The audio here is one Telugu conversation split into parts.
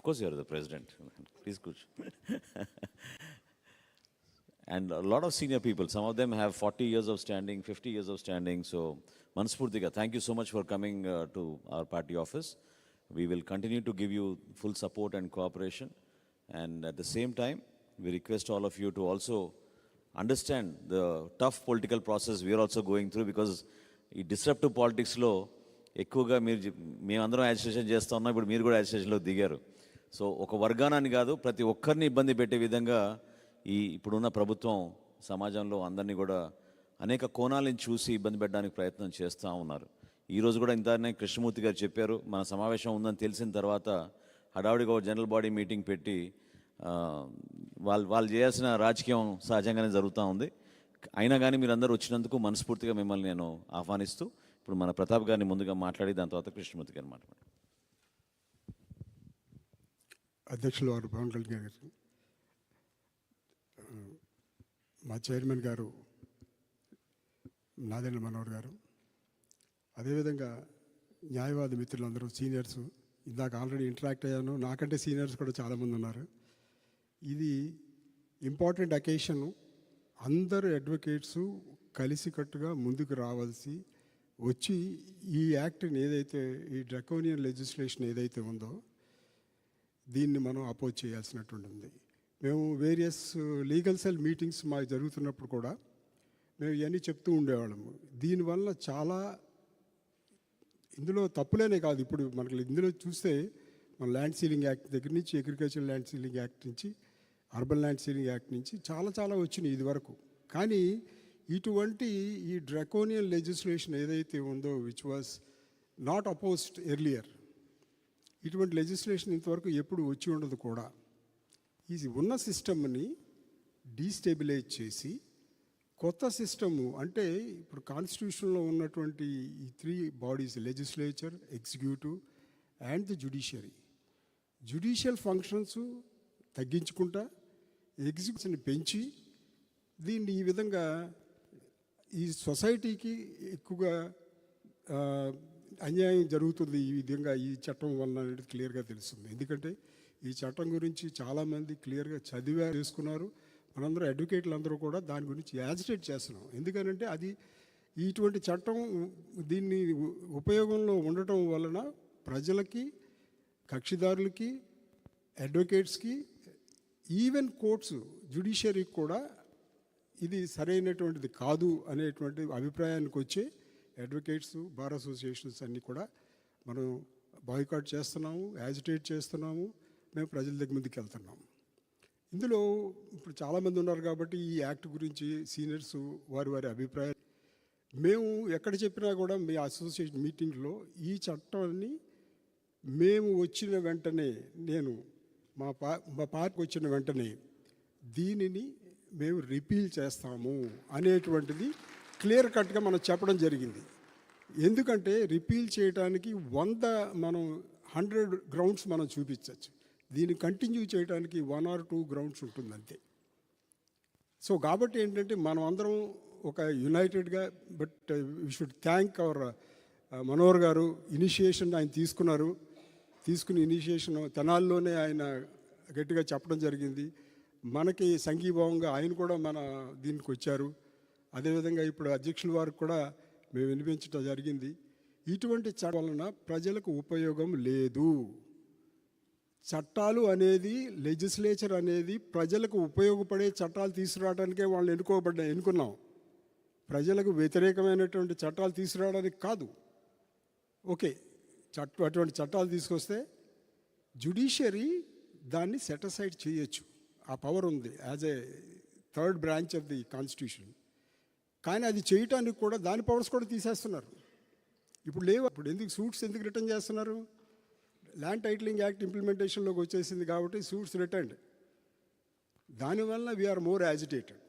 Of course, you are the president. Please, Kuch. and a lot of senior people, some of them have 40 years of standing, 50 years of standing. So, Manspurtiga, thank you so much for coming uh, to our party office. We will continue to give you full support and cooperation. And at the same time, we request all of you to also understand the tough political process we are also going through because ఈ డిస్రప్టివ్ పాలిటిక్స్లో ఎక్కువగా మీరు చెప్- మేమందరం యాజిటేషన్ చేస్తా ఉన్నాం ఇప్పుడు మీరు కూడా యాజిటేషన్లో దిగారు సో ఒక వర్గానాన్ని కాదు ప్రతి ఒక్కరిని ఇబ్బంది పెట్టే విధంగా ఈ ఇప్పుడున్న ప్రభుత్వం సమాజంలో అందరినీ కూడా అనేక కోణాలను చూసి ఇబ్బంది పెట్టడానికి ప్రయత్నం చేస్తూ ఉన్నారు. ఈరోజు కూడా ఇంతనే కృష్ణమూర్తి గారు చెప్పారు మన సమావేశం ఉందని తెలిసిన తర్వాత హడావుడిగా ఒక జనరల్ బాడీ మీటింగ్ పెట్టి వాళ్ళు వాళ్ళు చేయాల్సిన రాజకీయం సహజంగానే జరుగుతూ ఉంది. అయినా కానీ మీరందరూ వచ్చినందుకు మనస్ఫూర్తిగా మిమ్మల్ని నేను ఆహ్వానిస్తూ ఇప్పుడు మన ప్రతాప్ గారిని ముందుగా మాట్లాడి దాని తర్వాత కృష్ణమూర్తి గారిని మాట్లాడారు అధ్యక్షులు వారు పవన్ కళ్యాణ్ గారు మా చైర్మన్ గారు నాదెండ్ల మనోహర్ గారు. అదేవిధంగా న్యాయవాది మిత్రులందరూ సీనియర్స్ ఇందాక ఆల్రెడీ ఇంటరాక్ట్ అయ్యాను. నాకంటే సీనియర్స్ కూడా చాలామంది ఉన్నారు. ఇది ఇంపార్టెంట్ అకేషన్ అందరు అడ్వకేట్స్ కలిసికట్టుగా ముందుకు రావాల్సి వచ్చి ఈ యాక్ట్ని ఏదైతే ఈ డ్రకోనియన్ లెజిస్లేషన్ ఏదైతే ఉందో దీన్ని మనం అపోజ్ చేయాల్సినటువంటి ఉంది మేము వేరియస్ లీగల్ సెల్ మీటింగ్స్ మాకు జరుగుతున్నప్పుడు కూడా మేము ఇవన్నీ చెప్తూ ఉండేవాళ్ళము. దీనివల్ల చాలా ఇందులో తప్పులేనే కాదు. ఇప్పుడు మనకి ఇందులో చూస్తే మన ల్యాండ్ సీలింగ్ యాక్ట్ దగ్గర నుంచి అగ్రికల్చర్ ల్యాండ్ సీలింగ్ యాక్ట్ నుంచి అర్బన్ ల్యాండ్ సీలింగ్ యాక్ట్ నుంచి చాలా చాలా వచ్చినాయి ఇది వరకు. కానీ ఇటువంటి ఈ డ్రకోనియన్ లెజిస్లేషన్ ఏదైతే ఉందో which was not opposed earlier ఇటువంటి లెజిస్లేషన్ ఇంతవరకు ఎప్పుడు వచ్చి ఉండదు కూడా. ఈ ఉన్న సిస్టమ్ని డీస్టెబిలైజ్ చేసి కొత్త సిస్టము అంటే ఇప్పుడు కాన్స్టిట్యూషన్లో ఉన్నటువంటి ఈ three bodies legislature executive and the judiciary judicial functions తగ్గించుకుంటా execution పెంచి దీన్ని ఈ విధంగా ఈ సొసైటీకి ఎక్కువగా అన్యాయం జరుగుతుంది ఈ విధంగా ఈ చట్టం వలన అనేది క్లియర్గా తెలుస్తుంది. ఎందుకంటే ఈ చట్టం గురించి చాలామంది క్లియర్గా చదివా చేసుకున్నారు. మనందరూ అడ్వకేట్లు అందరూ కూడా దాని గురించి యాజిటేట్ చేస్తున్నాం. ఎందుకనంటే అది ఇటువంటి చట్టం దీన్ని ఉపయోగంలో ఉండటం వలన ప్రజలకి కక్షిదారులకి అడ్వకేట్స్కి ఈవెన్ కోర్ట్స్ జ్యుడిషియరీకి కూడా ఇది సరైనటువంటిది కాదు అనేటువంటి అభిప్రాయానికి వచ్చే అడ్వకేట్స్ బార్ అసోసియేషన్స్ అన్నీ కూడా మనం బాయ్కాట్ చేస్తున్నాము యాజిటేట్ చేస్తున్నాము మేము ప్రజల దగ్గర ముందుకు వెళ్తున్నాము. ఇందులో ఇప్పుడు చాలామంది ఉన్నారు కాబట్టి ఈ యాక్ట్ గురించి సీనియర్స్ వారి వారి అభిప్రాయం మేము ఎక్కడ చెప్పినా కూడా మీ అసోసియేషన్ మీటింగ్లో ఈ చట్టాన్ని మేము వచ్చిన వెంటనే నేను మా పా మా పార్టీకి వచ్చిన వెంటనే దీనిని మేము రిపీల్ చేస్తాము అనేటువంటిది క్లియర్ కట్గా మనం చెప్పడం జరిగింది. ఎందుకంటే రిపీల్ చేయడానికి వంద మనం హండ్రెడ్ గ్రౌండ్స్ మనం చూపించవచ్చు దీన్ని కంటిన్యూ చేయడానికి వన్ ఆర్ టూ గ్రౌండ్స్ ఉంటుంది అంతే సో కాబట్టి ఏంటంటే మనం అందరం ఒక యునైటెడ్గా but we should thank our Manohar గారు ఇనిషియేషన్ ఆయన తీసుకున్నారు. తీసుకుని ఇనిషియేషన్ తెనాల్లోనే ఆయన గట్టిగా చెప్పడం జరిగింది. మనకి సంఘీభావంగా ఆయన కూడా మన దీనికి వచ్చారు. అదేవిధంగా ఇప్పుడు అధ్యక్షుల వారికి కూడా మేము వినిపించడం జరిగింది. ఇటువంటి చట్టం వలన ప్రజలకు ఉపయోగం లేదు. చట్టాలు అనేది లెజిస్లేచర్ అనేది ప్రజలకు ఉపయోగపడే చట్టాలు తీసుకురావడానికే వాళ్ళు ఎన్నుకోబడ్డా ఎన్నుకున్నాం. ప్రజలకు వ్యతిరేకమైనటువంటి చట్టాలు తీసుకురావడానికి కాదు. ఓకే చట్ట అటువంటి చట్టాలు తీసుకొస్తే జుడిషియరీ దాన్ని సెటసైడ్ చేయొచ్చు. ఆ పవర్ ఉంది. As a third branch of the constitution. కానీ అది చేయటానికి కూడా దాని పవర్స్ కూడా తీసేస్తున్నారు. ఇప్పుడు లేవు. ఇప్పుడు ఎందుకు సూట్స్ ఎందుకు రిటర్న్ చేస్తున్నారు? ల్యాండ్ టైటిలింగ్ యాక్ట్ ఇంప్లిమెంటేషన్లోకి వచ్చేసింది కాబట్టి సూట్స్ రిటర్న్డ్ దానివల్ల వీఆర్ మోర్ యాజిటేటెడ్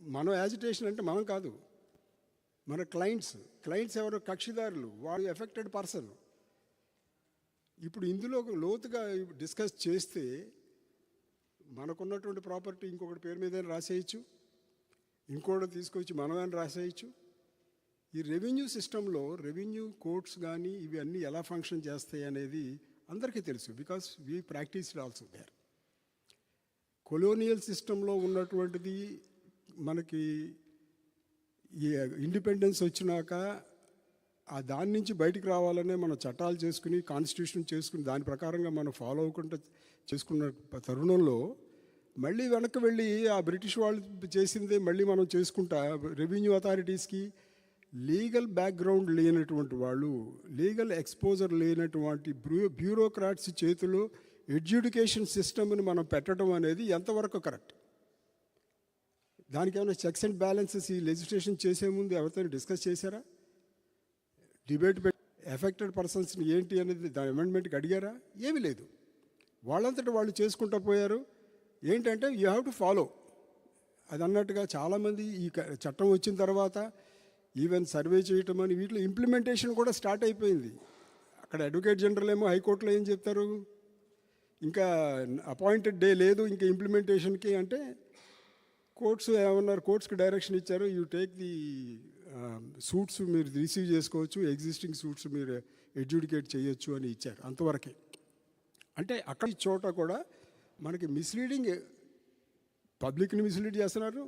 మనం యాజిటేషన్ అంటే మనం కాదు. మన క్లయింట్స్ క్లయింట్స్ ఎవరు? కక్షిదారులు. వాళ్ళు ఎఫెక్టెడ్ పర్సన్ ఇప్పుడు ఇందులో లోతుగా డిస్కస్ చేస్తే మనకున్నటువంటి ప్రాపర్టీ ఇంకొకటి పేరు మీద రాసేయచ్చు. ఇంకోటి తీసుకొచ్చి మనమేం రాసేయచ్చు? ఈ రెవెన్యూ సిస్టంలో రెవెన్యూ కోర్ట్స్ కానీ ఇవి అన్నీ ఎలా ఫంక్షన్ చేస్తాయి అనేది అందరికీ తెలుసు because we practice also there. Colonial సిస్టంలో ఉన్నటువంటిది మనకి ఈ ఇండిపెండెన్స్ వచ్చినాక ఆ దాని నుంచి బయటికి రావాలనే మనం చట్టాలు చేసుకుని కాన్స్టిట్యూషన్ చేసుకుని దాని ప్రకారంగా మనం ఫాలో అవ్వకుండా చేసుకున్న తరుణంలో మళ్ళీ వెనక్కి వెళ్ళి ఆ బ్రిటిష్ వాళ్ళు చేసిందే మళ్ళీ మనం చేసుకుంటా రెవెన్యూ అథారిటీస్కి లీగల్ బ్యాక్గ్రౌండ్ లేనటువంటి వాళ్ళు లీగల్ ఎక్స్పోజర్ లేనటువంటి బ్యూ బ్యూరోక్రాట్స్ చేతిలో ఎడ్యుకేషన్ సిస్టమ్ని మనం పెట్టడం అనేది ఎంతవరకు కరెక్ట్? దానికి ఏమైనా చెక్స్ అండ్ బ్యాలెన్సెస్ ఈ లెజిస్లేషన్ చేసే ముందు ఎవరితో డిస్కస్ చేశారా? డిబేట్ పెట్టి ఎఫెక్టెడ్ పర్సన్స్ని ఏంటి అనేది దాని అమెండ్మెంట్కి అడిగారా? ఏమీ లేదు. వాళ్ళంతటా వాళ్ళు చేసుకుంటూ పోయారు. ఏంటంటే యూ హ్యావ్ టు ఫాలో అది అన్నట్టుగా చాలామంది ఈ చట్టం వచ్చిన తర్వాత ఈవెన్ సర్వే చేయటం అని వీటిలో ఇంప్లిమెంటేషన్ కూడా స్టార్ట్ అయిపోయింది. అక్కడ అడ్వకేట్ జనరల్ ఏమో హైకోర్టులో ఏం చెప్తారు? ఇంకా అపాయింటెడ్ డే లేదు ఇంకా ఇంప్లిమెంటేషన్కి అంటే కోర్ట్స్ ఏమన్నారు కోర్ట్స్కి డైరెక్షన్ ఇచ్చారు. యూ టేక్ ది సూట్స్ మీరు రిసీవ్ చేసుకోవచ్చు ఎగ్జిస్టింగ్ సూట్స్ మీరు ఎడ్యుడికేట్ చేయొచ్చు అని ఇచ్చారు అంతవరకే. అంటే అక్కడ చోట కూడా మనకి మిస్లీడింగ్ పబ్లిక్ని మిస్లీడ్ చేస్తున్నారు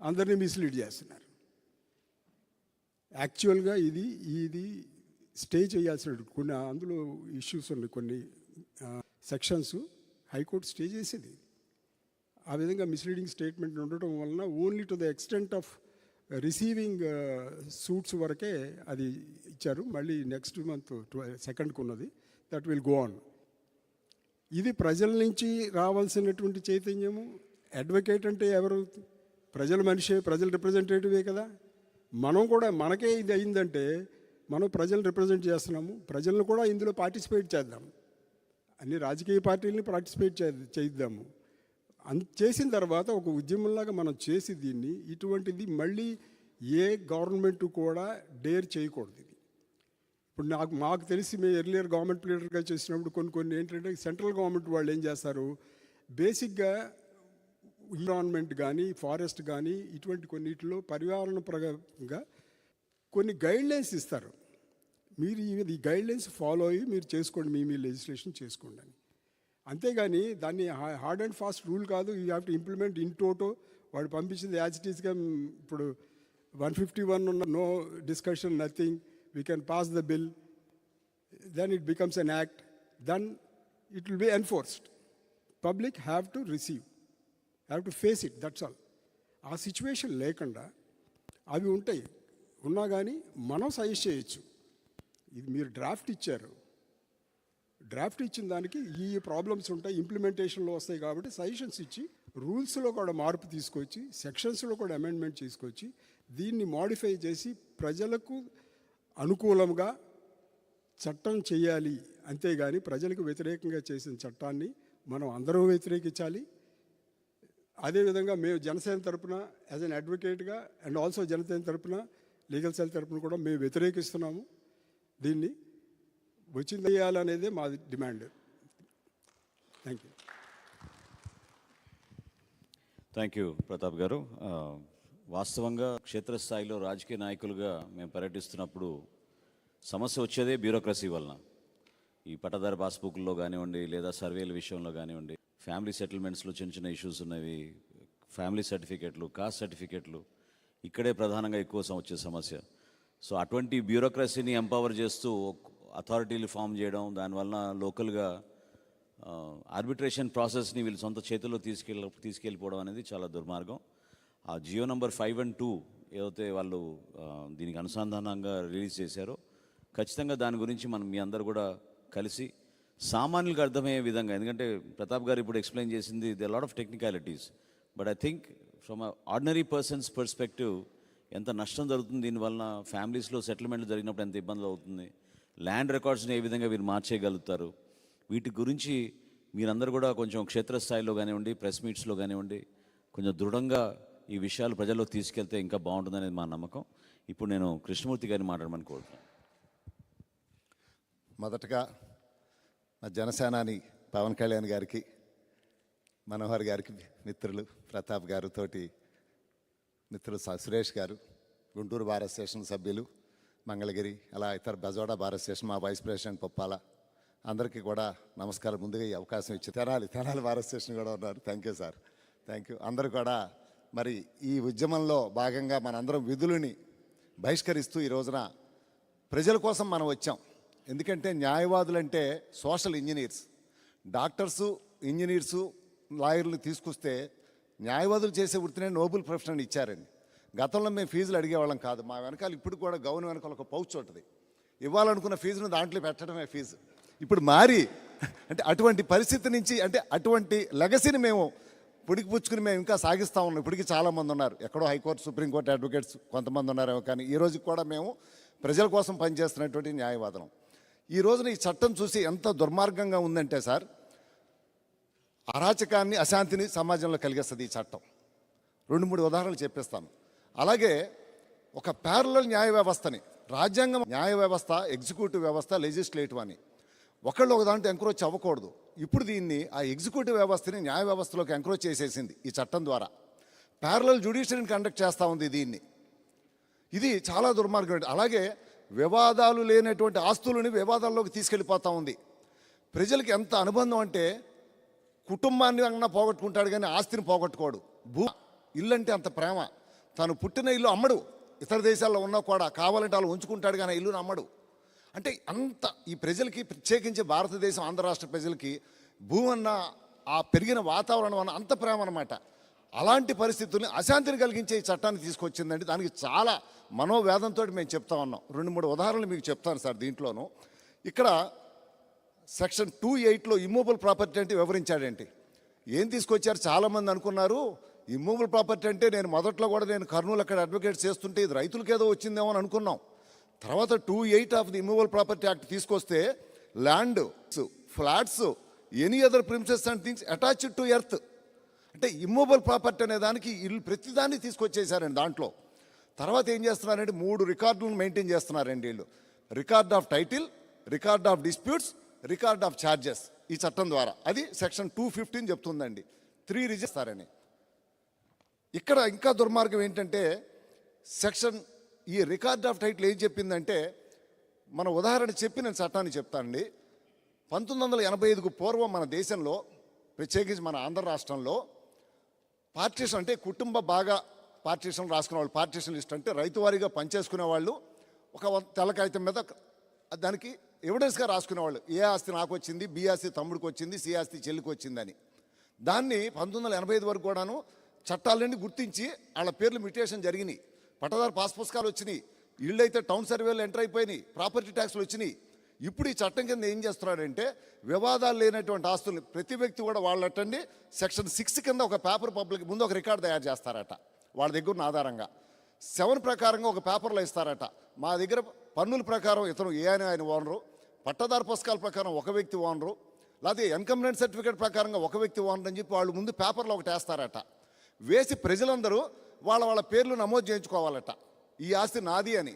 అందరినీ మిస్లీడ్ చేస్తున్నారు. యాక్చువల్గా ఇది ఇది స్టే చేయాల్సిన కొన్ని అందులో ఇష్యూస్ ఉన్నాయి కొన్ని సెక్షన్స్ హైకోర్టు స్టే చేసేది. ఆ విధంగా మిస్లీడింగ్ స్టేట్మెంట్ ఉండటం వలన only to the extent of receiving suits వరకే అది ఇచ్చారు. మళ్ళీ నెక్స్ట్ మంత్ సెకండ్కి ఉన్నది దట్ విల్ గో ఆన్ ఇది ప్రజల నుంచి రావాల్సినటువంటి చైతన్యము. అడ్వకేట్ అంటే ఎవరు? ప్రజల మనిషే ప్రజల రిప్రజెంటేటివే కదా. మనం కూడా మనకే ఇది అయిందంటే మనం ప్రజలు రిప్రజెంట్ చేస్తున్నాము. ప్రజలను కూడా ఇందులో పార్టిసిపేట్ చేద్దాం. అన్ని రాజకీయ పార్టీలని పార్టిసిపేట్ చే చేయిద్దాము. అన్ చేసిన తర్వాత ఒక ఉద్యమంలాగా మనం చేసి దీన్ని ఇటువంటిది మళ్ళీ ఏ గవర్నమెంట్ కూడా డేర్ చేయకూడదు. ఇప్పుడు నాకు మాకు తెలిసి మేము ఎర్లియర్ గవర్నమెంట్ లీడర్గా చేసినప్పుడు కొన్ని కొన్ని ఏంటంటే సెంట్రల్ గవర్నమెంట్ వాళ్ళు ఏం చేస్తారు? బేసిక్గా ఎన్విరాన్మెంట్ కానీ ఫారెస్ట్ కానీ ఇటువంటి కొన్నిటిలో పర్యావరణ ప్రగంగా కొన్ని గైడ్లైన్స్ ఇస్తారు. మీరు ఈ- ఈ గైడ్లైన్స్ ఫాలో అయ్యి మీరు చేసుకోండి మీ మీ లెజిస్లేషన్ చేసుకోండి అని. అంతేగాని దాన్ని హార్డ్ అండ్ ఫాస్ట్ రూల్ కాదు you have to implement in toto వాడు పంపించింది యాజ్ ఇట్ ఈస్గా ఇప్పుడు వన్ ఫిఫ్టీ వన్ ఉన్న no discussion nothing we can pass the bill then it becomes an act, then it will be enforced. Public have to receive, have to face it, that's all. ఆ సిచ్యువేషన్ లేకుండా అవి ఉంటాయి ఉన్నా కానీ మనం సజెస్ట్ చేయొచ్చు ఇది మీరు డ్రాఫ్ట్ ఇచ్చారు డ్రాఫ్ట్ ఇచ్చిన దానికి ఈ ప్రాబ్లమ్స్ ఉంటాయి ఇంప్లిమెంటేషన్లో వస్తాయి కాబట్టి సజెషన్స్ ఇచ్చి రూల్స్లో కూడా మార్పు తీసుకొచ్చి సెక్షన్స్లో కూడా అమెండ్మెంట్ తీసుకొచ్చి దీన్ని మాడిఫై చేసి ప్రజలకు అనుకూలంగా చట్టం చేయాలి. అంతేగాని ప్రజలకు వ్యతిరేకంగా చేసిన చట్టాన్ని మనం అందరూ వ్యతిరేకించాలి. అదేవిధంగా మేము జనసేన తరపున యాజ్ అన్ అడ్వకేట్గా అండ్ ఆల్సో జనసేన తరపున లీగల్ సెల్ తరపున కూడా మేము వ్యతిరేకిస్తున్నాము. దీన్ని వచ్చింది చేయాలనేదే మా demand. Thank you thank you Pratap గారు. వాస్తవంగా క్షేత్రస్థాయిలో రాజకీయ నాయకులుగా మేము పర్యటిస్తున్నప్పుడు సమస్య వచ్చేదే బ్యూరోక్రసీ వలన. ఈ పట్టదారి పాస్బుక్లో కానివ్వండి లేదా సర్వేల విషయంలో కానివ్వండి ఫ్యామిలీ సెటిల్మెంట్స్లో చిన్న చిన్న ఇష్యూస్ ఉన్నవి ఫ్యామిలీ సర్టిఫికెట్లు కాస్ట్ సర్టిఫికెట్లు ఇక్కడే ప్రధానంగా ఎక్కువ వచ్చే సమస్య. సో అటువంటి బ్యూరోక్రసీని ఎంపవర్ చేస్తూ అథారిటీలు ఫామ్ చేయడం దానివల్ల లోకల్గా ఆర్బిట్రేషన్ ప్రాసెస్ని వీళ్ళు సొంత చేతుల్లో తీసుకెళ్ళ తీసుకెళ్ళిపోవడం అనేది చాలా దుర్మార్గం. ఆ GO number five and two ఏదైతే వాళ్ళు దీనికి అనుసంధానంగా రిలీజ్ చేశారో ఖచ్చితంగా దాని గురించి మనం మీ అందరు కూడా కలిసి సామాన్యులకు అర్థమయ్యే విధంగా ఎందుకంటే ప్రతాప్ గారు ఇప్పుడు ఎక్స్ప్లెయిన్ చేసింది the lot of technicalities but I think from ordinary persons perspective ఎంత నష్టం జరుగుతుంది దీనివల్ల ఫ్యామిలీస్లో సెటిల్మెంట్లు జరిగినప్పుడు ఎంత ఇబ్బందులు అవుతుంది ల్యాండ్ రికార్డ్స్ని ఏ విధంగా మీరు మార్చేయగలుగుతారు వీటి గురించి మీరందరూ కూడా కొంచెం క్షేత్రస్థాయిలో కానివ్వండి ప్రెస్ మీట్స్లో కానివ్వండి కొంచెం దృఢంగా ఈ విషయాలు ప్రజల్లో తీసుకెళ్తే ఇంకా బాగుంటుందనేది మా నమ్మకం. ఇప్పుడు నేను కృష్ణమూర్తి గారిని మాట్లాడమని కోరుతున్నాను. మొదటగా మా జనసేనాని పవన్ కళ్యాణ్ గారికి మనోహర్ గారికి మిత్రులు ప్రతాప్ గారు తోటి మిత్రులు స- సురేష్ గారు గుంటూరు భారత స్టేషన్ సభ్యులు మంగళగిరి అలా ఇతర బజోడ భారత స్టేషన్ మా వైస్ ప్రెసిడెంట్ పొప్పాల అందరికీ కూడా నమస్కారం. ముందుగా ఈ అవకాశం ఇచ్చి తెనాలి తెనాలి భారత్ స్టేషన్ కూడా ఉన్నారు. Thank you sir. Thank you అందరూ కూడా మరి ఈ ఉద్యమంలో భాగంగా మనందరం విధులని బహిష్కరిస్తూ ఈ రోజున ప్రజల కోసం మనం వచ్చాం. ఎందుకంటే న్యాయవాదులు అంటే సోషల్ ఇంజనీర్స్. డాక్టర్సు ఇంజనీర్సు లాయర్లు తీసుకొస్తే న్యాయవాదులు చేసే వృత్తినే నోబుల్ ప్రొఫెషన్ ఇచ్చారండి. గతంలో మేము ఫీజులు అడిగేవాళ్ళం కాదు. మా వెనకాల ఇప్పుడు కూడా గౌన్ వెనకాల ఒక పౌచ్ ఉంటుంది. ఇవ్వాలనుకున్న ఫీజును దాంట్లో పెట్టడమే ఫీజు. ఇప్పుడు మారి అంటే అటువంటి పరిస్థితి నుంచి అంటే అటువంటి లెగసీని మేము పుడికి పుచ్చుకుని మేము ఇంకా సాగిస్తూ ఉన్నాం. ఇప్పటికీ చాలామంది ఉన్నారు. ఎక్కడో హైకోర్టు సుప్రీంకోర్టు అడ్వకేట్స్ కొంతమంది ఉన్నారేమో కానీ ఈ రోజు కూడా మేము ప్రజల కోసం పనిచేస్తున్నటువంటి న్యాయవాదనం ఈ రోజున ఈ చట్టం చూసి ఎంత దుర్మార్గంగా ఉందంటే సార్ అరాచకాన్ని అశాంతిని సమాజంలో కలిగిస్తుంది ఈ చట్టం. రెండు మూడు ఉదాహరణలు చెప్పేస్తాను. అలాగే ఒక ప్యారల న్యాయ వ్యవస్థని రాజ్యాంగం న్యాయ వ్యవస్థ ఎగ్జిక్యూటివ్ వ్యవస్థ లెజిస్లేటివ్ అని ఒకళ్ళు ఒక దాంట్లో ఎంక్రోచ్ అవ్వకూడదు. ఇప్పుడు దీన్ని ఆ ఎగ్జిక్యూటివ్ వ్యవస్థని న్యాయ వ్యవస్థలోకి ఎంక్రోచ్ చేసేసింది ఈ చట్టం ద్వారా. ప్యారలల్ జ్యుడిషియరీని కండక్ట్ చేస్తూ ఉంది దీన్ని. ఇది చాలా దుర్మార్గం అలాగే వివాదాలు లేనటువంటి ఆస్తులని వివాదాల్లోకి తీసుకెళ్ళిపోతా ఉంది. ప్రజలకి ఎంత అనుబంధం అంటే కుటుంబాన్ని అన్నా పోగొట్టుకుంటాడు కానీ ఆస్తిని పోగొట్టుకోడు. భూ ఇల్లు అంటే అంత ప్రేమ. తను పుట్టిన ఇల్లు అమ్మడు. ఇతర దేశాల్లో ఉన్నా కూడా కావాలంటే వాళ్ళు ఉంచుకుంటాడు కానీ ఆ ఇల్లుని అమ్మడు. అంటే అంత ఈ ప్రజలకి ప్రత్యేకించి భారతదేశం ఆంధ్ర రాష్ట్ర ప్రజలకి భూమన్న అన్న ఆ పెరిగిన వాతావరణం అన్న అంత ప్రేమ అనమాట అలాంటి పరిస్థితుల్ని అశాంతిని కలిగించే ఈ చట్టాన్ని తీసుకొచ్చిందండి. దానికి చాలా మనోవేదంతో మేము చెప్తా ఉన్నాం. రెండు మూడు ఉదాహరణలు మీకు చెప్తాను సార్ దీంట్లోనూ. ఇక్కడ సెక్షన్ టూ ఎయిట్లో ఇమ్మూబుల్ ప్రాపర్టీ అంటే వివరించాడేంటి ఏం తీసుకొచ్చారు? చాలామంది అనుకున్నారు ఇమ్మూబుల్ ప్రాపర్టీ అంటే నేను మొదట్లో కూడా నేను కర్నూలు అక్కడ అడ్వకేట్ చేస్తుంటే ఇది రైతులకి ఏదో వచ్చిందేమో అని అనుకున్నాం. తర్వాత two eight of the immovable property act తీసుకొస్తే land flats any other premises and things attached to earth అంటే ఇమ్మూవబుల్ ప్రాపర్టీ అనే దానికి ఇల్లు ప్రతిదాన్ని తీసుకొచ్చేసారండి దాంట్లో. తర్వాత ఏం చేస్తున్నారంటే మూడు రికార్డులను మెయింటైన్ చేస్తున్నారండి వీళ్ళు. Record of title record of disputes record of charges ఈ చట్టం ద్వారా. అది సెక్షన్ టూ ఫిఫ్టీన్ చెప్తుందండి. త్రీ రిజిస్తారని ఇక్కడ ఇంకా దుర్మార్గం ఏంటంటే సెక్షన్ ఈ రికార్డ్ ఆఫ్ టైటిల్ ఏం చెప్పిందంటే మన ఉదాహరణ చెప్పి నేను చట్టాన్ని చెప్తానండి. పంతొమ్మిది వందల ఎనభై ఐదుకు పూర్వం మన దేశంలో ప్రత్యేకించి మన ఆంధ్ర రాష్ట్రంలో పార్టీషన్ అంటే కుటుంబ బాగా పార్టీషన్ రాసుకునే వాళ్ళు పార్టీషన్ లిస్ట్ అంటే రైతువారీగా పనిచేసుకునే వాళ్ళు ఒక వ- తెల్ల కాగితం మీద దానికి ఎవిడెన్స్గా రాసుకునేవాళ్ళు ఏ ఆస్తి నాకు వచ్చింది బి ఆస్తి తమ్ముడికి వచ్చింది సి ఆస్తి చెల్లికి వచ్చిందని. దాన్ని పంతొమ్మిది వందల ఎనభై ఐదు వరకు కూడాను చట్టాలన్నీ గుర్తించి వాళ్ళ పేర్లు మ్యుటేషన్ జరిగినాయి. పట్టదారు పాస్ పుస్తకాలు వచ్చినాయి. ఇళ్ళు అయితే టౌన్ సర్వేలు ఎంటర్ అయిపోయినాయి. ప్రాపర్టీ ట్యాక్స్లు వచ్చినాయి. ఇప్పుడు ఈ చట్టం కింద ఏం చేస్తున్నాడంటే వివాదాలు లేనటువంటి ఆస్తులు ప్రతి వ్యక్తి కూడా వాళ్ళటండి సెక్షన్ సిక్స్ కింద ఒక పేపర్ పబ్లిక్ ముందు ఒక రికార్డు తయారు చేస్తారట వాళ్ళ దగ్గర ఉన్న ఆధారంగా. సెవెన్ ప్రకారంగా ఒక పేపర్లో ఇస్తారట. మా దగ్గర పన్నుల ప్రకారం ఇతను ఏ అని ఆయన ఓనరు పట్టదారు పుస్తకాల ప్రకారం ఒక వ్యక్తి ఓనరు లేకపోతే ఎన్కంప్లైంట్ సర్టిఫికేట్ ప్రకారంగా ఒక వ్యక్తి ఓనర్ అని చెప్పి వాళ్ళు ముందు పేపర్లో ఒకటి వేస్తారట. వేసి ప్రజలందరూ వాళ్ళ వాళ్ళ పేర్లు నమోదు చేయించుకోవాలట. ఈ ఆస్తి నాది అని.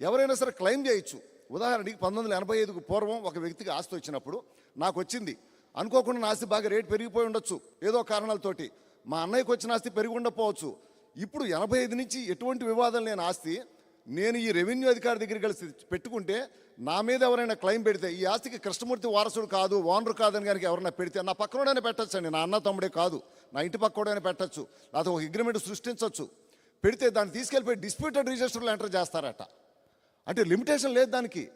ఎవరైనా సరే క్లెయిమ్ చేయొచ్చు. ఉదాహరణకి పంతొమ్మిది వందల ఎనభై ఐదుకు పూర్వం ఒక వ్యక్తికి ఆస్తి వచ్చినప్పుడు నాకు వచ్చింది. అనుకోకుండా నా ఆస్తి బాగా రేటు పెరిగిపోయి ఉండొచ్చు. ఏదో కారణాలతోటి. మా అన్నయ్యకి వచ్చిన ఆస్తి పెరిగి ఉండకపోవచ్చు. ఇప్పుడు ఎనభై ఐదు నుంచి ఎటువంటి వివాదం లేని ఆస్తి నేను ఈ రెవెన్యూ అధికారి దగ్గరికి కలిసి పెట్టుకుంటే నా మీద ఎవరైనా క్లెయిమ్ పెడితే ఈ ఆస్తికి కృష్ణమూర్తి వారసుడు కాదు ఓనరు కాదని కనుక ఎవరైనా పెడితే నా పక్కనోడనే పెట్టచ్చండి. నా అన్న తమ్ముడే కాదు. నా ఇంటి పక్కడైనా పెట్టచ్చు. లేకపోతే ఒక అగ్రిమెంట్ సృష్టించవచ్చు పెడితే దాన్ని తీసుకెళ్ళిపోయి డిస్ప్యూటెడ్ రిజిస్టర్లో ఎంటర్ చేస్తారట. అంటే లిమిటేషన్ లేదు దానికి.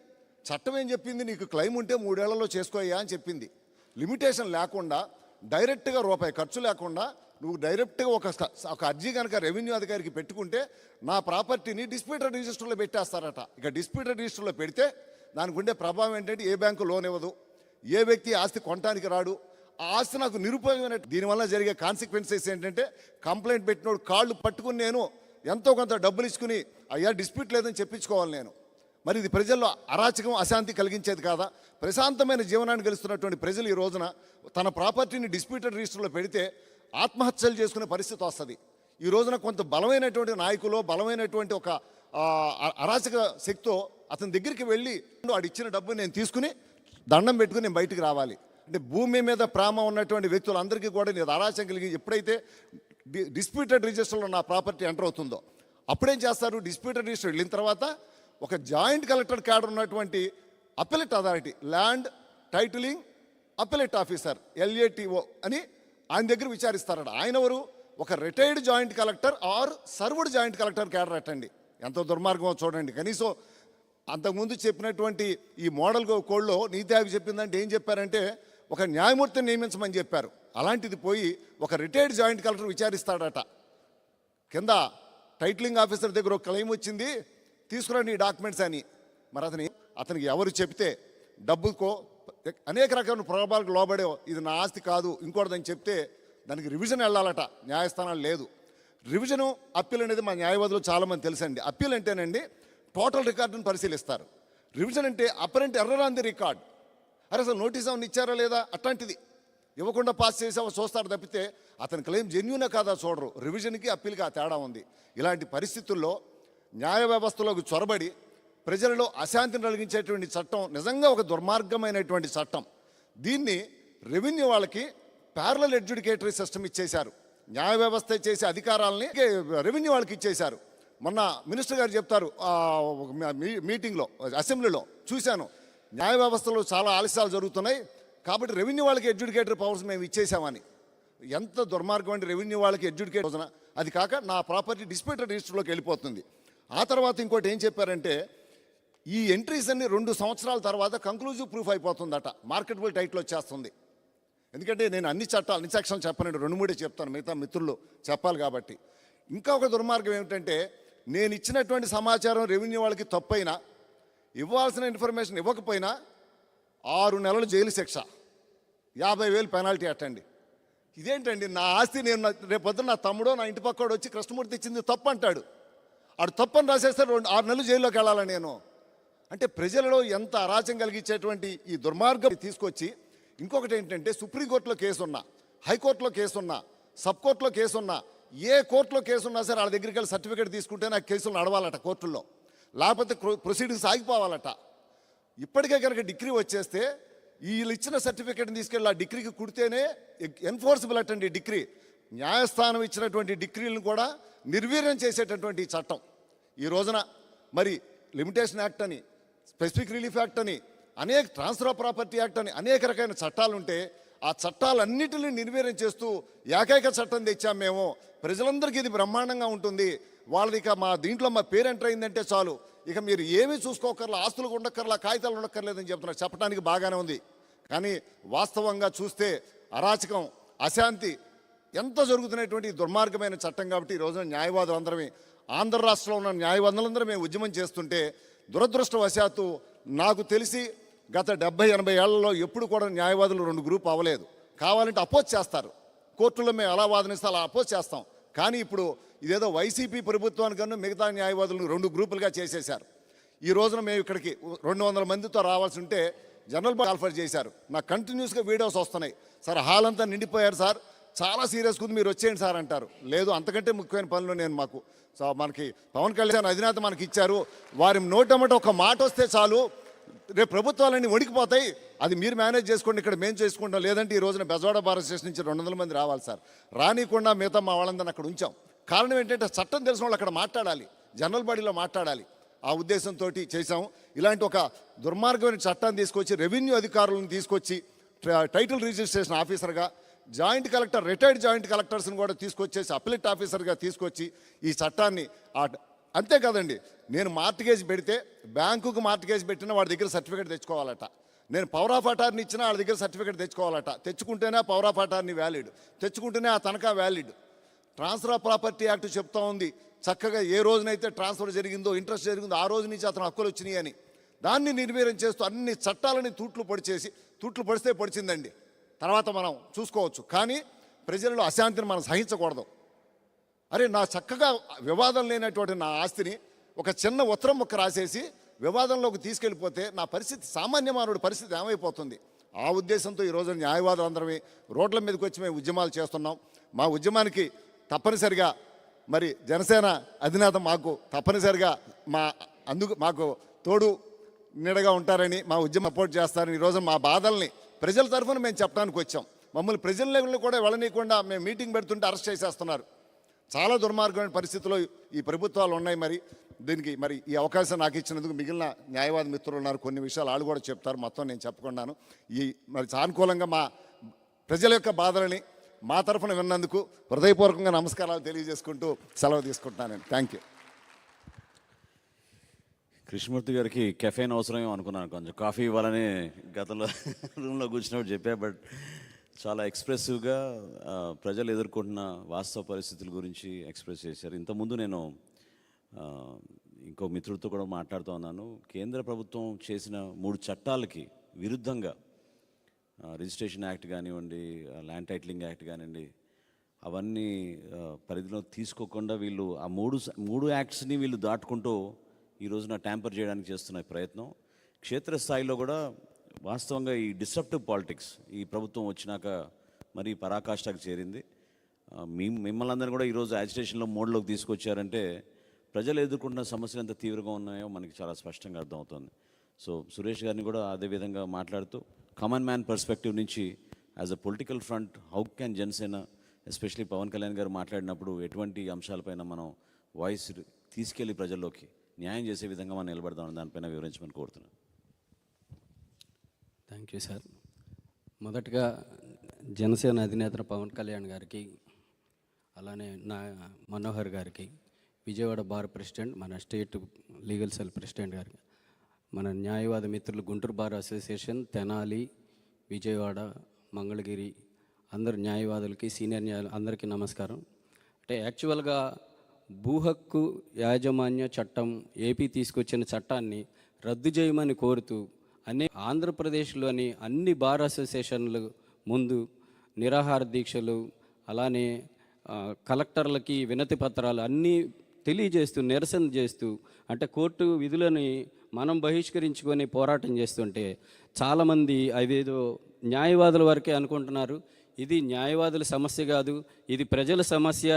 చట్టం ఏం చెప్పింది? నీకు క్లెయిమ్ ఉంటే మూడేళ్ళలో చేసుకోయ్యా అని చెప్పింది. లిమిటేషన్ లేకుండా డైరెక్ట్గా రూపాయి ఖర్చు లేకుండా నువ్వు డైరెక్ట్గా ఒక ఒక అర్జీ కనుక రెవెన్యూ అధికారికి పెట్టుకుంటే నా ప్రాపర్టీని డిస్ప్యూటెడ్ రిజిస్టర్లో పెట్టేస్తారట. ఇక డిస్ప్యూటెడ్ రిజిస్టర్లో పెడితే దానికి ఉండే ప్రభావం ఏంటంటే ఏ బ్యాంకు లోన్ ఇవ్వదు. ఏ వ్యక్తి ఆస్తి కొనడానికి రాడు. ఆస్తి నాకు నిరుపయోగమైన దీనివల్ల జరిగే కాన్సిక్వెన్సెస్ ఏంటంటే కంప్లైంట్ పెట్టినోడు కాళ్ళు పట్టుకుని నేను ఎంతో కొంత డబ్బులు ఇచ్చుకుని అయ్యా డిస్ప్యూట్ లేదని చెప్పించుకోవాలి నేను. మరి ఇది ప్రజల్లో అరాచకం అశాంతి కలిగించేది కాదా? ప్రశాంతమైన జీవనాన్ని గెలుస్తున్నటువంటి ప్రజలు ఈ రోజున తన ప్రాపర్టీని డిస్ప్యూటెడ్ రిజిస్టర్లో పెడితే ఆత్మహత్యలు చేసుకునే పరిస్థితి వస్తుంది. ఈ రోజున కొంత బలమైనటువంటి నాయకులు బలమైనటువంటి ఒక అరాచక శక్తితో అతని దగ్గరికి వెళ్ళి వాడు ఇచ్చిన డబ్బు నేను తీసుకుని దండం పెట్టుకుని నేను బయటికి రావాలి. అంటే భూమి మీద ప్రేమ ఉన్నటువంటి వ్యక్తులందరికీ కూడా నేను అరాచకం కలిగి ఎప్పుడైతే డి- డిస్ప్యూటెడ్ రిజిస్టర్లో నా ప్రాపర్టీ ఎంటర్ అవుతుందో అప్పుడేం చేస్తారు? డిస్ప్యూటెడ్ రిజిస్టర్ వెళ్ళిన తర్వాత ఒక జాయింట్ కలెక్టర్ క్యాడర్ ఉన్నటువంటి appellate authority land titling appellate officer LATO అని ఆయన దగ్గర విచారిస్తారట. ఆయన ఎవరు? ఒక retired joint collector or served joint collector cadre అట్టండి ఎంత దుర్మార్గమో చూడండి. కనీసం అంతకుముందు చెప్పినటువంటి ఈ మోడల్ కోడ్లో నీతి ఆయోగ్ చెప్పిందంటే ఏం చెప్పారంటే ఒక న్యాయమూర్తిని నియమించమని చెప్పారు. అలాంటిది పోయి ఒక రిటైర్డ్ జాయింట్ కలెక్టర్ విచారిస్తాడట. కింద టైటిలింగ్ ఆఫీసర్ దగ్గర ఒక క్లెయిమ్ వచ్చింది. తీసుకురండి ఈ డాక్యుమెంట్స్ అని. మరి అతని అతనికి ఎవరు చెప్తే డబ్బుకో అనేక రకమైన ప్రభావాలకు లోబడే ఇది నా ఆస్తి కాదు ఇంకోటిదని చెప్తే దానికి రివిజన్ వెళ్ళాలట. న్యాయస్థానాలు లేదు. రివిజను అప్పీల్ అనేది మా న్యాయవాదులు చాలామంది తెలుసండి. అప్పీల్ అంటేనండి టోటల్ రికార్డును పరిశీలిస్తారు. రివిజన్ అంటే apparent error on the record అరే అసలు నోటీస్ ఏమైనా ఇచ్చారా లేదా? అట్లాంటిది. ఇవ్వకుండా పాస్ చేసావో చూస్తారు తప్పితే అతని క్లెయిమ్ జెన్యునా కాదా చూడరు. రివిజన్కి అప్పీల్కి ఆ తేడా ఉంది. ఇలాంటి పరిస్థితుల్లో న్యాయ వ్యవస్థలోకి చొరబడి ప్రజలలో అశాంతిని కలిగించేటువంటి చట్టం నిజంగా ఒక దుర్మార్గమైనటువంటి చట్టం. దీన్ని రెవెన్యూ వాళ్ళకి ప్యారలల్ ఎడ్యుడికేటరీ సిస్టమ్ ఇచ్చేశారు. న్యాయ వ్యవస్థ చేసే అధికారాలని రెవెన్యూ వాళ్ళకి ఇచ్చేశారు. మొన్న మినిస్టర్ గారు చెప్తారు మీ- మీటింగ్లో అసెంబ్లీలో చూశాను. న్యాయ వ్యవస్థలో చాలా ఆలస్యాలు జరుగుతున్నాయి. కాబట్టి రెవెన్యూ వాళ్ళకి ఎడ్యుకేటర్ పవర్స్ మేము ఇచ్చేసామని ఎంత దుర్మార్గం అంటే రెవెన్యూ వాళ్ళకి ఎడ్యుకేట్ రోజున. అది కాక నా ప్రాపర్టీ డిస్ప్యూటెడ్ రిజిస్టర్లోకి వెళ్ళిపోతుంది. ఆ తర్వాత ఇంకోటి ఏం చెప్పారంటే ఈ ఎంట్రీస్ అన్ని రెండు సంవత్సరాల తర్వాత కంక్లూజివ్ ప్రూఫ్ అయిపోతుందట. మార్కెటబుల్ టైటిల్ వచ్చేస్తుంది. ఎందుకంటే నేను అన్ని చట్టాలు అన్ని సెక్షన్లు చెప్పనండి. రెండు మూడే చెప్తాను. మిగతా మిత్రులు చెప్పాలి కాబట్టి. ఇంకా ఒక దుర్మార్గం ఏమిటంటే నేను ఇచ్చినటువంటి సమాచారం రెవెన్యూ వాళ్ళకి తప్పైనా ఇవ్వాల్సిన ఇన్ఫర్మేషన్ ఇవ్వకపోయినా ఆరు నెలలు జైలు శిక్ష. యాభై వేలు పెనాల్టీ అట్టండి. ఇదేంటండి? నా ఆస్తి నేను నా- రేపు పొద్దున్న నా తమ్ముడో నా ఇంటి పక్కోడు వచ్చి కృష్ణమూర్తి ఇచ్చింది తప్పు అంటాడు. ఆడు తప్పని రాసేస్తే రెండు ఆరు నెలలు జైల్లోకి వెళ్ళాలి నేను? అంటే ప్రజలలో ఎంత అరాచం కలిగించేటువంటి ఈ దుర్మార్గం తీసుకొచ్చి ఇంకొకటి ఏంటంటే సుప్రీంకోర్టులో కేసు ఉన్నా హైకోర్టులో కేసు ఉన్నా సబ్ కోర్టులో కేసు ఉన్నా ఏ కోర్టులో కేసు ఉన్నా సరే వాళ్ళ దగ్గరికి వెళ్ళి సర్టిఫికేట్ తీసుకుంటే నాకు కేసులు నడవాలట కోర్టుల్లో. లేకపోతే ప్రొసీడింగ్స్ ఆగిపోవాలట ఇప్పటికే కనుక డిగ్రీ వచ్చేస్తే వీళ్ళు ఇచ్చిన సర్టిఫికేట్ని తీసుకెళ్ళి ఆ డిగ్రీకి కుడితేనే ఎన్ఫోర్సబుల్ అటండి డిగ్రీ. న్యాయస్థానం ఇచ్చినటువంటి డిగ్రీలను కూడా నిర్వీర్యం చేసేటటువంటి చట్టం. ఈ రోజున మరి లిమిటేషన్ యాక్ట్ అని స్పెసిఫిక్ రిలీఫ్ యాక్ట్ అని అనేక ట్రాన్స్ఫర్ ఆఫ్ ప్రాపర్టీ యాక్ట్ అని అనేక రకమైన చట్టాలు ఉంటే ఆ చట్టాలన్నిటిని నిర్వీర్యం చేస్తూ ఏకైక చట్టం తెచ్చాం మేము. ప్రజలందరికీ ఇది బ్రహ్మాండంగా ఉంటుంది. వాళ్ళది ఇక మా దీంట్లో మా పేరు ఎంటర్ అయిందంటే చాలు. ఇక మీరు ఏమీ చూసుకోకర్లా ఆస్తులు ఉండక్కర్లా కాగితాలు ఉండక్కర్లేదని చెప్తున్నారు. చెప్పడానికి బాగానే ఉంది. కానీ వాస్తవంగా చూస్తే అరాచకం అశాంతి ఎంత జరుగుతున్నటువంటి దుర్మార్గమైన చట్టం కాబట్టి ఈ రోజున న్యాయవాదులు అందరమే ఆంధ్ర రాష్ట్రంలో ఉన్న న్యాయవాదులందరూ మేము ఉద్యమం చేస్తుంటే దురదృష్టవశాత్తు నాకు తెలిసి గత డెబ్బై ఎనభై ఏళ్ళలో ఎప్పుడు కూడా న్యాయవాదులు రెండు గ్రూప్ అవ్వలేదు. కావాలంటే అపోజ్ చేస్తారు. కోర్టులో మేము ఎలా వాదనిస్తే అలా అపోజ్ చేస్తాం. కానీ ఇప్పుడు ఇదేదో వైసీపీ ప్రభుత్వానికన్నా మిగతా న్యాయవాదులను రెండు గ్రూపులుగా చేసేశారు. ఈ రోజున మేము ఇక్కడికి రెండు వందల మందితో రావాల్సి ఉంటే జనరల్ కాల్ఫర్ చేశారు. నాకు కంటిన్యూస్గా వీడియోస్ వస్తున్నాయి. సార్ హాల్ అంతా నిండిపోయారు సార్. చాలా సీరియస్గా ఉంది మీరు వచ్చేయండి సార్ అంటారు. లేదు అంతకంటే ముఖ్యమైన పనులు నేను మాకు. సో మనకి పవన్ కళ్యాణ్ అధినేత మనకి ఇచ్చారు. వారి నోటమ్మట ఒక మాట వస్తే చాలు. రేపు ప్రభుత్వాలన్నీ వణికిపోతాయి. అది మీరు మేనేజ్ చేసుకోండి ఇక్కడ మేము చేసుకుంటాం. లేదంటే ఈ రోజున బెజవాడ భారత స్టేషన్ నుంచి రెండు వందల మంది రావాలి సార్. రానికుండా మిగతా మా వాళ్ళందరిని అక్కడ ఉంచాం. కారణం ఏంటంటే చట్టం తెలిసిన వాళ్ళు అక్కడ మాట్లాడాలి. జనరల్ బాడీలో మాట్లాడాలి. ఆ ఉద్దేశంతో చేశాము ఇలాంటి ఒక దుర్మార్గమైన చట్టాన్ని తీసుకొచ్చి రెవెన్యూ అధికారులను తీసుకొచ్చి టైటిల్ రిజిస్ట్రేషన్ ఆఫీసర్గా జాయింట్ కలెక్టర్ రిటైర్డ్ జాయింట్ కలెక్టర్స్ని కూడా తీసుకొచ్చేసి అప్లెట్ ఆఫీసర్గా తీసుకొచ్చి ఈ చట్టాన్ని ఆ అంతేకాదండి నేను మార్టిగేజ్ పెడితే బ్యాంకుకు మార్టిగేజ్ పెట్టినా వాడి దగ్గర సర్టిఫికేట్ తెచ్చుకోవాలట. నేను పవర్ ఆఫ్ అటార్నీ ఇచ్చినా వాళ్ళ దగ్గర సర్టిఫికేట్ తెచ్చుకోవాలట. తెచ్చుకుంటేనే పవర్ ఆఫ్ అటార్నీ వ్యాలిడ్ తెచ్చుకుంటేనే ఆ తనఖా valid transfer of property act చెప్తా ఉంది. చక్కగా ఏ రోజునైతే ట్రాన్స్ఫర్ జరిగిందో ఇంట్రెస్ట్ జరిగిందో ఆ రోజు నుంచి అతను హక్కులు వచ్చినాయి అని. దాన్ని నిర్వీర్యం చేస్తూ అన్ని చట్టాలని తూట్లు పొడిచేసి తూట్లు పొడిస్తే పొడిచిందండి. తర్వాత మనం చూసుకోవచ్చు. కానీ ప్రజలలో అశాంతిని మనం సహించకూడదు. అరే నా చక్కగా వివాదం లేనటువంటి నా ఆస్తిని ఒక చిన్న ఉత్తరం ముక్క రాసేసి వివాదంలోకి తీసుకెళ్ళిపోతే నా పరిస్థితి సామాన్య మానవుడి పరిస్థితి ఏమైపోతుంది? ఆ ఉద్దేశంతో ఈరోజు న్యాయవాదులు అందరమే రోడ్ల మీదకి వచ్చి మేము ఉద్యమాలు చేస్తున్నాం. మా ఉద్యమానికి తప్పనిసరిగా మరి జనసేన అధినేత మాకు తప్పనిసరిగా మా అందుకు మాకు తోడు నీడగా ఉంటారని మా ఉద్యమం సపోర్ట్ చేస్తారని ఈరోజు మా బాధల్ని ప్రజల తరఫున మేము చెప్పడానికి వచ్చాం. మమ్మల్ని ప్రజల లెవెల్లో కూడా వెళ్ళనీయకుండా మేము మీటింగ్ పెడుతుంటే అరెస్ట్ చేసేస్తున్నారు. చాలా దుర్మార్గమైన పరిస్థితుల్లో ఈ ప్రభుత్వాలు ఉన్నాయి మరి. దీనికి మరి ఈ అవకాశం నాకు ఇచ్చినందుకు మిగిలిన న్యాయవాద మిత్రులు ఉన్నారు. కొన్ని విషయాలు వాళ్ళు కూడా చెప్తారు. మొత్తం నేను చెప్పుకున్నాను. ఈ మరి సానుకూలంగా మా ప్రజల యొక్క బాధలని మా తరఫున విన్నందుకు హృదయపూర్వకంగా నమస్కారాలు తెలియజేసుకుంటూ సెలవు తీసుకుంటున్నాను నేను. థ్యాంక్ యూ కృష్ణమూర్తి గారికి కెఫేన్ అవసరమేమో అనుకున్నాను కొంచెం. కాఫీ ఇవ్వాలని గతంలో రూమ్లో కూర్చున్నప్పుడు చెప్పా బట్ చాలా ఎక్స్ప్రెసివ్గా ప్రజలు ఎదుర్కొంటున్న వాస్తవ పరిస్థితుల గురించి ఎక్స్ప్రెస్ చేశారు. ఇంతకుముందు నేను ఇంకో మిత్రుడితో కూడా మాట్లాడుతూ ఉన్నాను. కేంద్ర ప్రభుత్వం చేసిన మూడు చట్టాలకి విరుద్ధంగా రిజిస్ట్రేషన్ యాక్ట్ కానివ్వండి ల్యాండ్ టైటిలింగ్ యాక్ట్ కానివ్వండి అవన్నీ పరిధిలో తీసుకోకుండా వీళ్ళు ఆ మూడు స- మూడు యాక్ట్స్ని వీళ్ళు దాటుకుంటూ ఈ రోజున ట్యాంపర్ చేయడానికి చేస్తున్న ప్రయత్నం. క్షేత్రస్థాయిలో కూడా వాస్తవంగా ఈ డిస్రప్టివ్ పాలిటిక్స్ ఈ ప్రభుత్వం వచ్చినాక మరి పరాకాష్ఠకు చేరింది. మీ మిమ్మల్ని అందరినీ కూడా ఈరోజు యాజిటేషన్లో మోడ్లోకి తీసుకొచ్చారంటే ప్రజలు ఎదుర్కొంటున్న సమస్యలు ఎంత తీవ్రంగా ఉన్నాయో మనకి చాలా స్పష్టంగా అర్థమవుతుంది. సో సురేష్ గారిని కూడా అదే విధంగా మాట్లాడుతూ కామన్ మ్యాన్ పర్స్పెక్టివ్ నుంచి as a political front how can Janasena especially Pawan Kalyan గారు మాట్లాడినప్పుడు ఎటువంటి అంశాలపైన మనం వాయిస్ తీసుకెళ్ళి ప్రజల్లోకి న్యాయం చేసే విధంగా మనం నిలబడదామని దానిపైన వివరించమని కోరుతున్నాను. థ్యాంక్ యూ సార్ మొదటగా జనసేన అధినేత పవన్ కళ్యాణ్ గారికి అలానే నా మనోహర్ గారికి విజయవాడ బార్ ప్రెసిడెంట్ మన స్టేట్ లీగల్ సెల్ ప్రెసిడెంట్ గారికి మన న్యాయవాద మిత్రులు గుంటూరు బార్ అసోసియేషన్ తెనాలి విజయవాడ మంగళగిరి అందరు న్యాయవాదులకి సీనియర్ న్యాయ అందరికీ నమస్కారం. అంటే యాక్చువల్గా భూ హక్కు యాజమాన్య చట్టం ఏపీ తీసుకొచ్చిన చట్టాన్ని రద్దు చేయమని కోరుతూ అనే ఆంధ్రప్రదేశ్లోని అన్ని బార్ అసోసియేషన్లు ముందు నిరాహార దీక్షలు అలానే కలెక్టర్లకి వినతి పత్రాలు అన్నీ తెలియజేస్తూ నిరసన చేస్తూ అంటే కోర్టు విధులని మనం బహిష్కరించుకొని పోరాటం చేస్తుంటే చాలామంది అదేదో న్యాయవాదుల వరకే అనుకుంటున్నారు. ఇది న్యాయవాదుల సమస్య కాదు ఇది ప్రజల సమస్య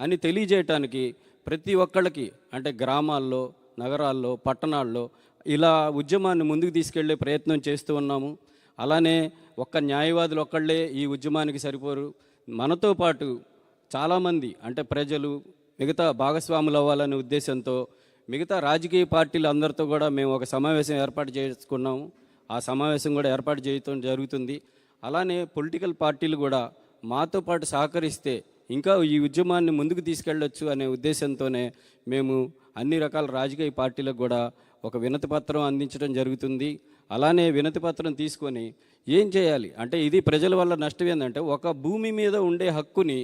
అని తెలియజేయటానికి ప్రతి ఒక్కళ్ళకి అంటే గ్రామాల్లో నగరాల్లో పట్టణాల్లో ఇలా ఉద్యమాన్ని ముందుకు తీసుకెళ్ళే ప్రయత్నం చేస్తూ ఉన్నాము. అలానే ఒక్క న్యాయవాదులు ఒక్కళ్ళే ఈ ఉద్యమానికి సరిపోరు. మనతో పాటు చాలామంది అంటే ప్రజలు మిగతా భాగస్వాములు అవ్వాలనే ఉద్దేశంతో మిగతా రాజకీయ పార్టీలు అందరితో కూడా మేము ఒక సమావేశం ఏర్పాటు చేసుకున్నాము. ఆ సమావేశం కూడా ఏర్పాటు చేయటం జరుగుతుంది. అలానే పొలిటికల్ పార్టీలు కూడా మాతో పాటు సహకరిస్తే ఇంకా ఈ ఉద్యమాన్ని ముందుకు తీసుకెళ్ళొచ్చు అనే ఉద్దేశంతోనే మేము అన్ని రకాల రాజకీయ పార్టీలకు కూడా ఒక వినతి పత్రం అందించడం జరుగుతుంది. అలానే వినతి పత్రం తీసుకొని ఏం చేయాలి? అంటే ఇది ప్రజల వల్ల నష్టం ఏంటంటే ఒక భూమి మీద ఉండే హక్కుని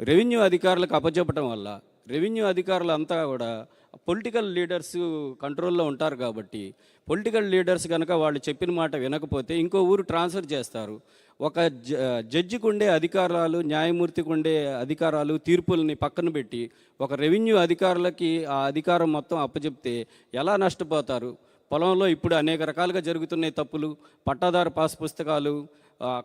రెవెన్యూ అధికారులకు అప్పచెప్పడం వల్ల రెవెన్యూ అధికారులు అంతా కూడా పొలిటికల్ లీడర్స్ కంట్రోల్లో ఉంటారు కాబట్టి పొలిటికల్ లీడర్స్ కనుక వాళ్ళు చెప్పిన మాట వినకపోతే ఇంకో ఊరు ట్రాన్స్ఫర్ చేస్తారు. ఒక జడ్జికి ఉండే అధికారాలు న్యాయమూర్తికి ఉండే అధికారాలు తీర్పుల్ని పక్కన పెట్టి ఒక రెవెన్యూ అధికారులకి ఆ అధికారం మొత్తం అప్పచెప్తే ఎలా నష్టపోతారు? పొలంలో ఇప్పుడు అనేక రకాలుగా జరుగుతున్నాయి తప్పులు. పట్టాదారు పాస్ పుస్తకాలు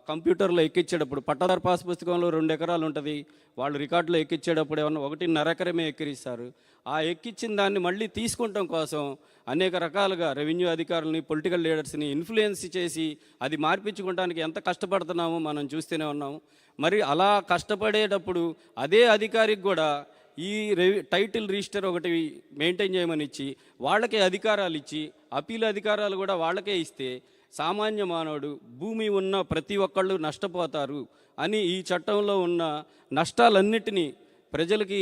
కంప్యూటర్లో ఎక్కించేటప్పుడు పట్టాదారు పాస్ పుస్తకంలో రెండు ఎకరాలు ఉంటుంది వాళ్ళు రికార్డులో ఎక్కించేటప్పుడు ఏమన్నా ఒకటిన్నర ఎకరమే ఎక్కిరిస్తారు. ఆ ఎక్కించిన దాన్ని మళ్ళీ తీసుకుంటాం కోసం అనేక రకాలుగా రెవెన్యూ అధికారులని పొలిటికల్ లీడర్స్ని ఇన్ఫ్లుయెన్స్ చేసి అది మార్పించుకోవడానికి ఎంత కష్టపడుతున్నామో మనం చూస్తూనే ఉన్నాము మరి అలా కష్టపడేటప్పుడు అదే అధికారికి కూడా ఈ రెవి టైటిల్ రిజిస్టర్ ఒకటి మెయింటైన్ చేయమని ఇచ్చి వాళ్ళకే అధికారాలు ఇచ్చి అప్పీల్ అధికారాలు కూడా వాళ్ళకే ఇస్తే సామాన్య మానవుడు భూమి ఉన్న ప్రతి ఒక్కళ్ళు నష్టపోతారు అని ఈ చట్టంలో ఉన్న నష్టాలన్నిటినీ ప్రజలకి